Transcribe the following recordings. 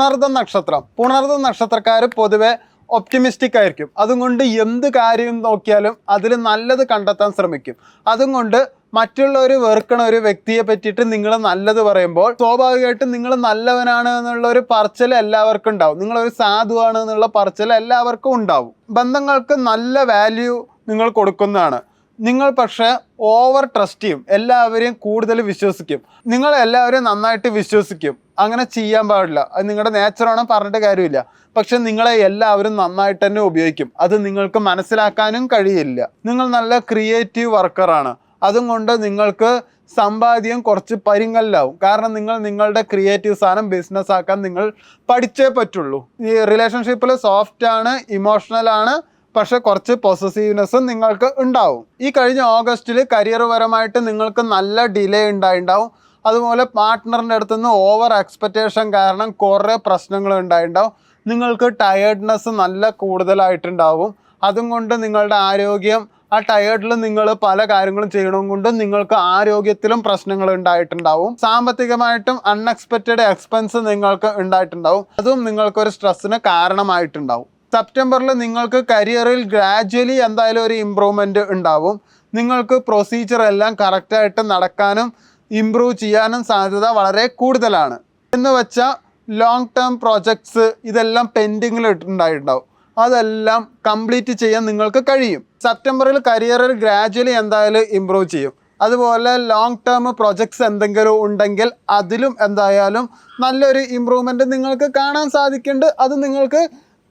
പുണർദ നക്ഷത്രം. പുണർദ നക്ഷത്രക്കാർ പൊതുവെ ഒപ്റ്റിമിസ്റ്റിക് ആയിരിക്കും. അതുകൊണ്ട് എന്ത് കാര്യം നോക്കിയാലും അതിൽ നല്ലത് കണ്ടെത്താൻ ശ്രമിക്കും. അതുകൊണ്ട് മറ്റുള്ളവർ വെറുക്കണ ഒരു വ്യക്തിയെ പറ്റിയിട്ട് നിങ്ങൾ നല്ലത് പറയുമ്പോൾ സ്വാഭാവികമായിട്ടും നിങ്ങൾ നല്ലവനാണ് എന്നുള്ള ഒരു പറച്ചിൽ എല്ലാവർക്കും ഉണ്ടാവും. നിങ്ങളൊരു സാധുവാണ് എന്നുള്ള പറച്ചിൽ എല്ലാവർക്കും ഉണ്ടാവും. ബന്ധങ്ങൾക്ക് നല്ല വാല്യൂ നിങ്ങൾ കൊടുക്കുന്നതാണ്. നിങ്ങൾ പക്ഷേ ഓവർ ട്രസ്റ്റ് ചെയ്യും. എല്ലാവരെയും കൂടുതൽ വിശ്വസിക്കും. നിങ്ങൾ എല്ലാവരെയും നന്നായിട്ട് വിശ്വസിക്കും. അങ്ങനെ ചെയ്യാൻ പാടില്ല. അത് നിങ്ങളുടെ നേച്ചറാണോ പറഞ്ഞിട്ട് കാര്യമില്ല. പക്ഷെ നിങ്ങളെ എല്ലാവരും നന്നായിട്ട് തന്നെ ഉപയോഗിക്കും. അത് നിങ്ങൾക്ക് മനസ്സിലാക്കാനും കഴിയില്ല. നിങ്ങൾ നല്ല ക്രിയേറ്റീവ് വർക്കറാണ് അതും കൊണ്ട് നിങ്ങൾക്ക് സമ്പാദ്യം കുറച്ച് പരിങ്ങലിലാവും. കാരണം നിങ്ങൾ നിങ്ങളുടെ ക്രിയേറ്റീവ് സാധനം ബിസിനസ് ആക്കാൻ നിങ്ങൾ പഠിച്ചേ പറ്റുള്ളൂ. ഈ റിലേഷൻഷിപ്പിൽ സോഫ്റ്റ് ആണ് ഇമോഷണൽ ആണ് പക്ഷെ കുറച്ച് പൊസസീവ്നെസ്സും നിങ്ങൾക്ക് ഉണ്ടാവും. ഈ കഴിഞ്ഞ ഓഗസ്റ്റിൽ കരിയർ പരമായിട്ട് നിങ്ങൾക്ക് നല്ല ഡിലേ ഉണ്ടായിണ്ടാവും. അതുപോലെ പാർട്ട്ണറിന്റെ അടുത്ത് നിന്ന് ഓവർ എക്സ്പെക്റ്റേഷൻ കാരണം കുറേ പ്രശ്നങ്ങൾ ഉണ്ടായിണ്ടാവും. നിങ്ങൾക്ക് ടയേർഡ്നെസ് നല്ല കൂടുതലായിട്ടുണ്ടാവും. അതും കൊണ്ട് നിങ്ങളുടെ ആരോഗ്യം ആ ടയേർഡിൽ നിങ്ങൾ പല കാര്യങ്ങളും ചെയ്യണം കൊണ്ടും നിങ്ങൾക്ക് ആരോഗ്യത്തിലും പ്രശ്നങ്ങൾ ഉണ്ടായിട്ടുണ്ടാവും. സാമ്പത്തികമായിട്ടും അൺഎക്സ്പെക്റ്റഡ് എക്സ്പെൻസ് നിങ്ങൾക്ക് ഉണ്ടായിട്ടുണ്ടാവും. അതും നിങ്ങൾക്കൊരു സ്ട്രെസ്സിന് കാരണമായിട്ടുണ്ടാവും. സെപ്റ്റംബറിൽ നിങ്ങൾക്ക് കരിയറിൽ ഗ്രാജ്വലി എന്തായാലും ഒരു ഇമ്പ്രൂവ്മെന്റ് ഉണ്ടാവും. നിങ്ങൾക്ക് പ്രൊസീജിയർ എല്ലാം കറക്റ്റായിട്ട് നടക്കാനും ഇമ്പ്രൂവ് ചെയ്യാനും സാധ്യത വളരെ കൂടുതലാണ്. എന്ന് വെച്ചാൽ ലോങ് ടേം പ്രോജക്ട്സ് ഇതെല്ലാം പെൻഡിങ്ങിൽ ഇട്ടുണ്ടായിട്ടുണ്ടാവും. അതെല്ലാം കംപ്ലീറ്റ് ചെയ്യാൻ നിങ്ങൾക്ക് കഴിയും. സെപ്റ്റംബറിൽ കരിയറിൽ ഗ്രാജ്വലി എന്തായാലും ഇമ്പ്രൂവ് ചെയ്യും. അതുപോലെ ലോങ് ടേം പ്രൊജക്ട്സ് എന്തെങ്കിലും ഉണ്ടെങ്കിൽ അതിലും എന്തായാലും നല്ലൊരു ഇമ്പ്രൂവ്മെന്റ് നിങ്ങൾക്ക് കാണാൻ സാധിക്കുന്നുണ്ട്. അത് നിങ്ങൾക്ക്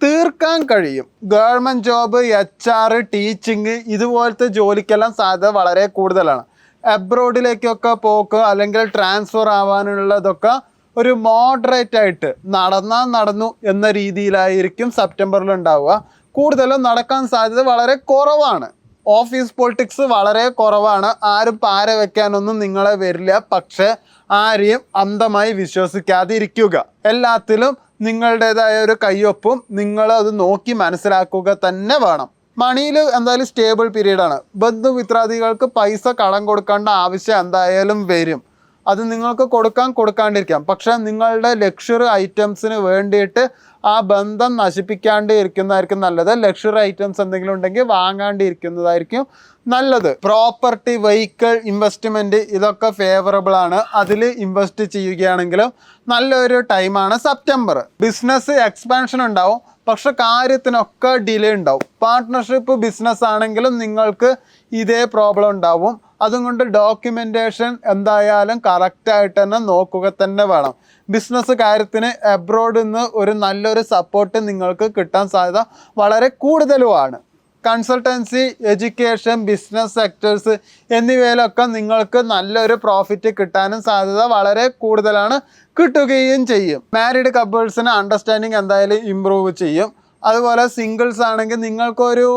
തീർക്കാൻ കഴിയും. Government job H R teaching ഇതുപോലത്തെ ജോലിക്കെല്ലാം സാധ്യത വളരെ കൂടുതലാണ്. അബ്രോഡിലേക്കൊക്കെ പോക്ക് അല്ലെങ്കിൽ ട്രാൻസ്ഫർ ആവാനുള്ളതൊക്കെ ഒരു മോഡറേറ്റ് ആയിട്ട് നടന്നാൽ നടന്നു എന്ന രീതിയിലായിരിക്കും സെപ്റ്റംബറിൽ ഉണ്ടാവുക. കൂടുതലും നടക്കാൻ സാധ്യത വളരെ കുറവാണ്. ഓഫീസ് പൊളിറ്റിക്സ് വളരെ കുറവാണ്. ആരും പാര വെക്കാനൊന്നും നിങ്ങളെ വരില്ല. പക്ഷേ ആരെയും അന്ധമായി വിശ്വസിക്കാതിരിക്കുക. എല്ലാത്തിലും നിങ്ങളുടേതായ ഒരു കയ്യൊപ്പും നിങ്ങൾ അത് നോക്കി മനസ്സിലാക്കുക തന്നെ വേണം. മണിയിൽ എന്തായാലും സ്റ്റേബിൾ പീരീഡാണ് ബന്ധുമിത്രാദികൾക്ക് പൈസ കടം കൊടുക്കേണ്ട ആവശ്യം എന്തായാലും വരും. അത് നിങ്ങൾക്ക് കൊടുക്കാൻ കൊടുക്കാണ്ടിരിക്കാം. പക്ഷെ നിങ്ങളുടെ ലക്ഷറി ഐറ്റംസിന് വേണ്ടിയിട്ട് ആ ബന്ധം നശിപ്പിക്കാണ്ട് ഇരിക്കുന്നതായിരിക്കും നല്ലത്. ലക്ഷറി ഐറ്റംസ് എന്തെങ്കിലും ഉണ്ടെങ്കിൽ വാങ്ങാണ്ടിരിക്കുന്നതായിരിക്കും നല്ലത്. പ്രോപ്പർട്ടി വെഹിക്കിൾ ഇൻവെസ്റ്റ്മെന്റ് ഇതൊക്കെ ഫേവറബിൾ ആണ്. അതിൽ ഇൻവെസ്റ്റ് ചെയ്യുകയാണെങ്കിലും നല്ലൊരു ടൈമാണ് സെപ്റ്റംബർ ബിസിനസ് എക്സ്പാൻഷൻ ഉണ്ടാവും. പക്ഷെ കാര്യത്തിനൊക്കെ ഡിലേ ഉണ്ടാവും. പാർട്ട്ണർഷിപ്പ് ബിസിനസ് ആണെങ്കിലും നിങ്ങൾക്ക് ഇതേ പ്രോബ്ലം ഉണ്ടാവും. അതുകൊണ്ട് ഡോക്യുമെന്റേഷൻ എന്തായാലും കറക്റ്റായിട്ട് തന്നെ നോക്കുക തന്നെ വേണം. ബിസിനസ് കാര്യത്തിന് എബ്രോഡ് നിന്ന് ഒരു നല്ലൊരു സപ്പോർട്ട് നിങ്ങൾക്ക് കിട്ടാൻ സാധ്യത വളരെ കൂടുതലുമാണ്. കൺസൾട്ടൻസി എഡ്യൂക്കേഷൻ ബിസിനസ് സെക്ടേഴ്സ് എന്നിവയിലൊക്കെ നിങ്ങൾക്ക് നല്ലൊരു പ്രോഫിറ്റ് കിട്ടാനും സാധ്യത വളരെ കൂടുതലാണ്. കിട്ടുകയും ചെയ്യും. മാരീഡ് കപ്പിൾസിന് അണ്ടർസ്റ്റാൻഡിങ് എന്തായാലും ഇമ്പ്രൂവ് ചെയ്യും. അതുപോലെ സിംഗിൾസ് ആണെങ്കിൽ നിങ്ങൾക്കൊരു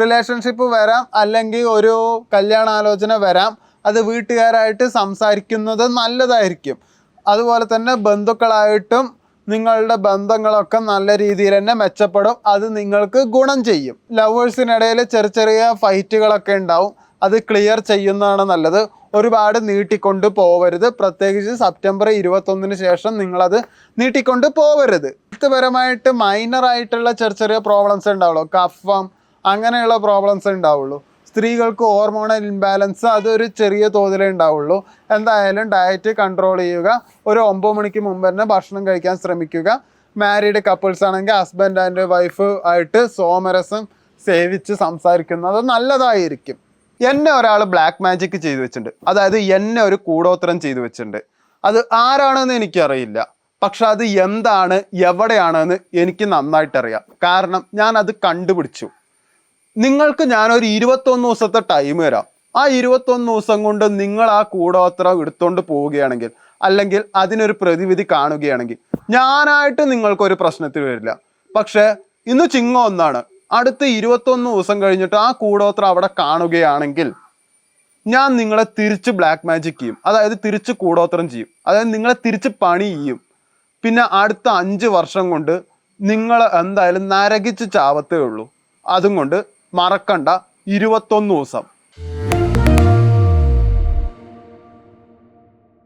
റിലേഷൻഷിപ്പ് വരാം അല്ലെങ്കിൽ ഒരു കല്യാണാലോചന വരാം അത് വീട്ടുകാരായിട്ട് സംസാരിക്കുന്നത് നല്ലതായിരിക്കും. അതുപോലെ തന്നെ ബന്ധുക്കളായിട്ടും നിങ്ങളുടെ ബന്ധങ്ങളൊക്കെ നല്ല രീതിയിൽ തന്നെ മെച്ചപ്പെടും അത് നിങ്ങൾക്ക് ഗുണം ചെയ്യും. ലവേഴ്സിനിടയിൽ ചെറിയ ചെറിയ ഫൈറ്റുകളൊക്കെ ഉണ്ടാവും അത് ക്ലിയർ ചെയ്യുന്നതാണ് നല്ലത്. ഒരുപാട് നീട്ടിക്കൊണ്ട് പോവരുത്. പ്രത്യേകിച്ച് സെപ്റ്റംബർ ഇരുപത്തൊന്നിന് ശേഷം നിങ്ങളത് നീട്ടിക്കൊണ്ട് പോവരുത്. വ്യക്തിപരമായിട്ട് മൈനറായിട്ടുള്ള ചെറിയ ചെറിയ പ്രോബ്ലംസ് ഉണ്ടാവുള്ളൂ കഫം അങ്ങനെയുള്ള പ്രോബ്ലംസ് ഉണ്ടാവുള്ളൂ. സ്ത്രീകൾക്ക് ഹോർമോണൽ ഇംബാലൻസ് അതൊരു ചെറിയ തോതിലേ ഉണ്ടാവുള്ളൂ. എന്തായാലും ഡയറ്റ് കൺട്രോൾ ചെയ്യുക. ഒരു ഒമ്പത് മണിക്ക് മുമ്പ് തന്നെ ഭക്ഷണം കഴിക്കാൻ ശ്രമിക്കുക. മാരീഡ് കപ്പിൾസ് ആണെങ്കിൽ ഹസ്ബൻഡ് ആൻഡ് വൈഫ് ആയിട്ട് സോമരസം സേവിച്ച് സംസാരിക്കുന്നത് നല്ലതായിരിക്കും. എന്നെ ഒരാൾ ബ്ലാക്ക് മാജിക് ചെയ്തു വെച്ചിട്ടുണ്ട്. അതായത് എന്നെ ഒരു കൂടോത്രം ചെയ്തു വെച്ചിട്ടുണ്ട്. അത് ആരാണെന്ന് എനിക്കറിയില്ല. പക്ഷെ അത് എന്താണ് എവിടെയാണെന്ന് എനിക്ക് നന്നായിട്ടറിയാം. കാരണം ഞാൻ അത് കണ്ടുപിടിച്ചു. നിങ്ങൾക്ക് ഞാൻ ഒരു ഇരുപത്തൊന്ന് ദിവസത്തെ ടൈം തരാം. ആ ഇരുപത്തൊന്ന് ദിവസം കൊണ്ട് നിങ്ങൾ ആ കൂടോത്ര എടുത്തുകൊണ്ട് പോവുകയാണെങ്കിൽ അല്ലെങ്കിൽ അതിനൊരു പ്രതിവിധി കാണുകയാണെങ്കിൽ ഞാനായിട്ട് നിങ്ങൾക്കൊരു പ്രശ്നത്തിൽ വരില്ല. പക്ഷേ ഇന്ന് ചിങ്ങം ഒന്നാണ്. അടുത്ത ഇരുപത്തൊന്ന് ദിവസം കഴിഞ്ഞിട്ട് ആ കൂടോത്ര അവിടെ കാണുകയാണെങ്കിൽ ഞാൻ നിങ്ങളെ തിരിച്ച് ബ്ലാക്ക് മാജിക് ചെയ്യും. അതായത് തിരിച്ച് കൂടോത്രം ചെയ്യും. അതായത് നിങ്ങളെ തിരിച്ച് പണി ചെയ്യും. പിന്നെ അടുത്ത അഞ്ച് വർഷം കൊണ്ട് നിങ്ങൾ എന്തായാലും നരകിച്ച് ചാവത്തേ ഉള്ളൂ. അതും കൊണ്ട് മറക്കണ്ട. ഇരുപത്തൊന്ന് ദിവസം.